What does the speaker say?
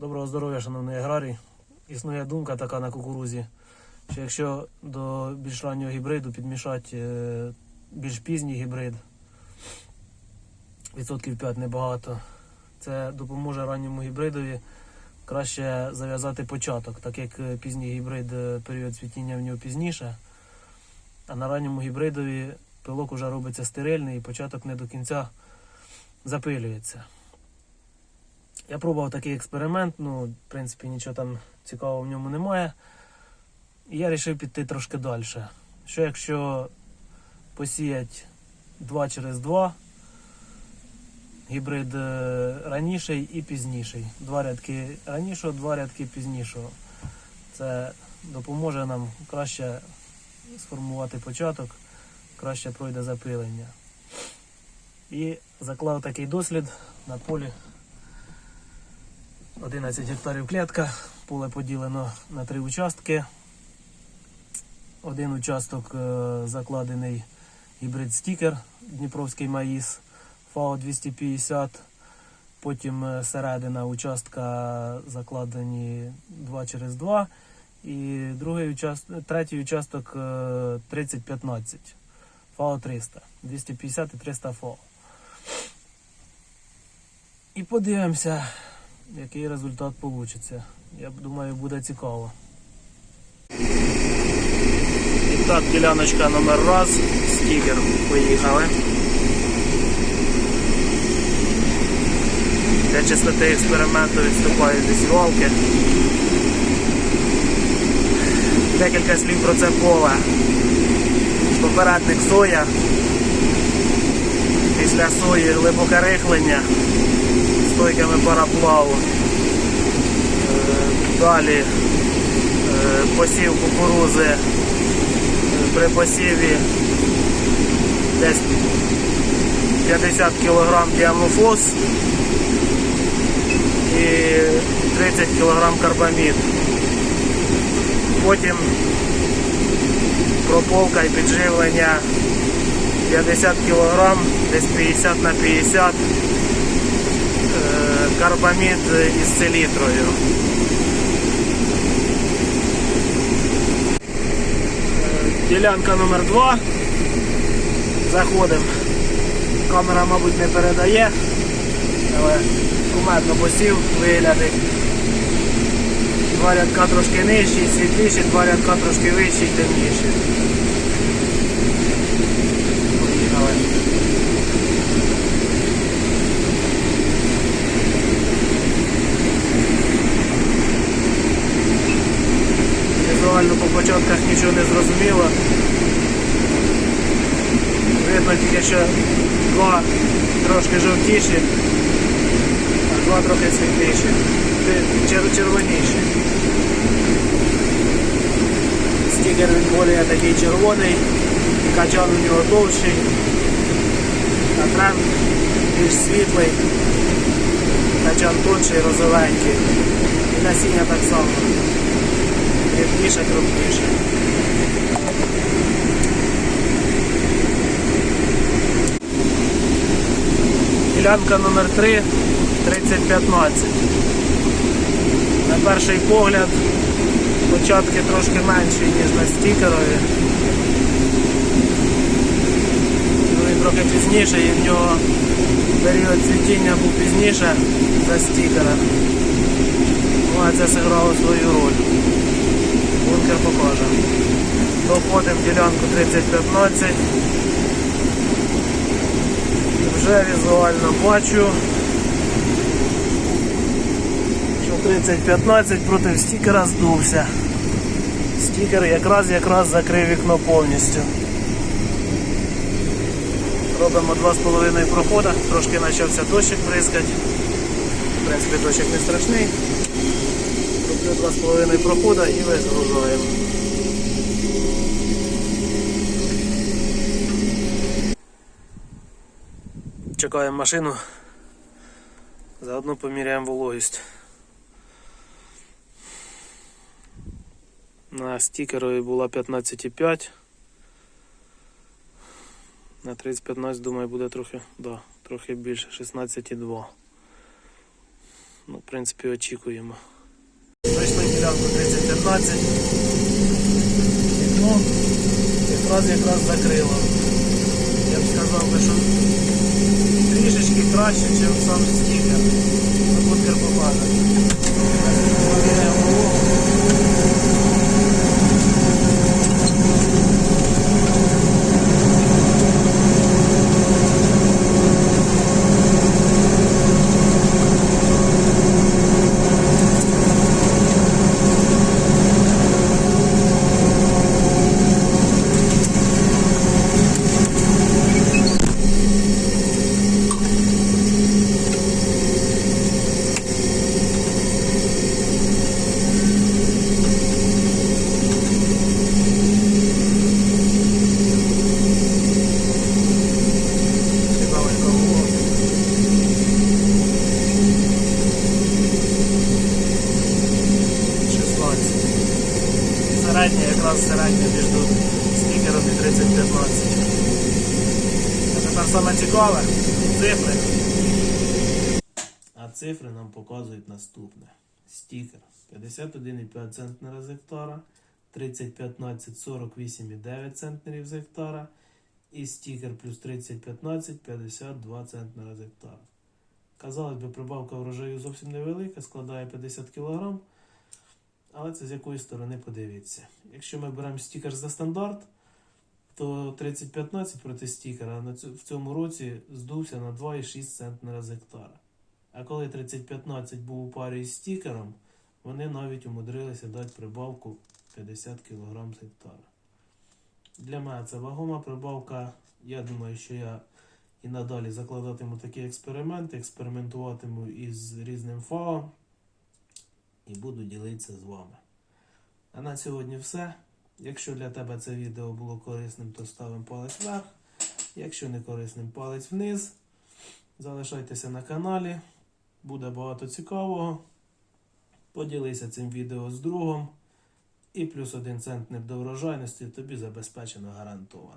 Доброго здоров'я, шановний аграрій. Існує думка така на кукурузі, що якщо до більш раннього гібриду підмішати е, більш пізній гібрид, відсотків 5 небагато, це допоможе ранньому гібридові краще зав'язати початок, так як е, пізній гібрид е, період цвітіння в нього пізніше, а на ранньому гібридові пилок уже робиться стерильний і початок не до кінця запилюється. Я пробував такий експеримент, ну, в принципі, нічого там цікавого в ньому немає. І я вирішив піти трошки далі. Що якщо посіять 2 через 2, гібрид е, раніший і пізніший. Два рядки ранішого, два рядки пізнішого. Це допоможе нам краще сформувати початок, краще пройде запилення. І заклав такий дослід на полі 11 гектарів клітка, поле поділено на три участки. Один участок е, закладений гібрид стікер Дніпровський маїс ФАО 250. Потім е, середина участка закладені 2 через 2. І другий участок, третій участок е, 3015 ФАО 300. 250 і 300 ФАО. І подивимося, який результат вийде. Я думаю, буде цікаво. І так, діляночка номер раз, стікер. Поїхали. Для чистоти експерименту відступають десівалки. Декілька слів про це поле. Попередник соя. Після сої глибоке рихлення стойками параплаву. Е, Далі е, посів кукурузи е, при посіві десь 50 кг діамофос і 30 кг карбамід. Потім прополка і підживлення 50 кг, десь 50 на 50 е, карбамід із селітрою. Е, Ділянка номер 2 Заходимо. Камера, мабуть, не передає, але кумедно посів, виглядить. Два рядка трошки нижчі, світліші, два рядка трошки вищі темніші. Поїхали. Візуально по початках нічого не зрозуміло. Видно тільки, що два трошки жовтіші, а два трохи світліші, чер- червоніші. Стікер він більш такий червоний, качан у нього довший, а трен більш світлий, качан тонший, розовенький. І насіння так само. Рідніше, крупніше. Ділянка номер 3 3015. На перший погляд початки трошки менші, ніж на стікерові. Ну, Він трохи пізніше і в нього період цвітіння був пізніше за стікера. Ну, а це зіграло свою роль. Бункер покаже. Доходимо ділянку 3015. Вже візуально бачу, що 3015 проти стікера здувся. Стікер якраз якраз закрив вікно повністю. Робимо 2,5 прохода, трошки почався дощик бризкати. В принципі, дощик не страшний. Роблю 2,5 прохода і вигружаємо. Чекаємо машину. Заодно поміряємо вологість. На стікерові була 15,5. На 30-15, думаю, буде трохи, да, трохи більше, 16,2. Ну, в принципі, очікуємо. Прийшли ділянку 3015. Вікно якраз якраз закрило. Я б сказав би, що трішечки краще, ніж сам стікер. Бункер покаже. Середня, якраз середня між стікером і 3015. А тепер саме цікаве цифри. А цифри нам показують наступне. Стікер 51,5 центнера з гектара, 3015 48,9 центнерів з гектара і стікер плюс 3015 52 центнера з гектара. Казалось би, прибавка врожаю зовсім невелика, складає 50 кг. Але це з якої сторони подивіться. Якщо ми беремо стікер за стандарт, то 3015 проти стікера в цьому році здувся на 2,6 центнера з гектара. А коли 3015 був у парі із стікером, вони навіть умудрилися дати прибавку 50 кг з гектара. Для мене це вагома прибавка. Я думаю, що я і надалі закладатиму такі експерименти, експериментуватиму із різним ФАО і буду ділитися з вами. А на сьогодні все. Якщо для тебе це відео було корисним, то ставимо палець вверх. Якщо не корисним, палець вниз. Залишайтеся на каналі. Буде багато цікавого. Поділися цим відео з другом. І плюс один центнер до врожайності тобі забезпечено гарантовано.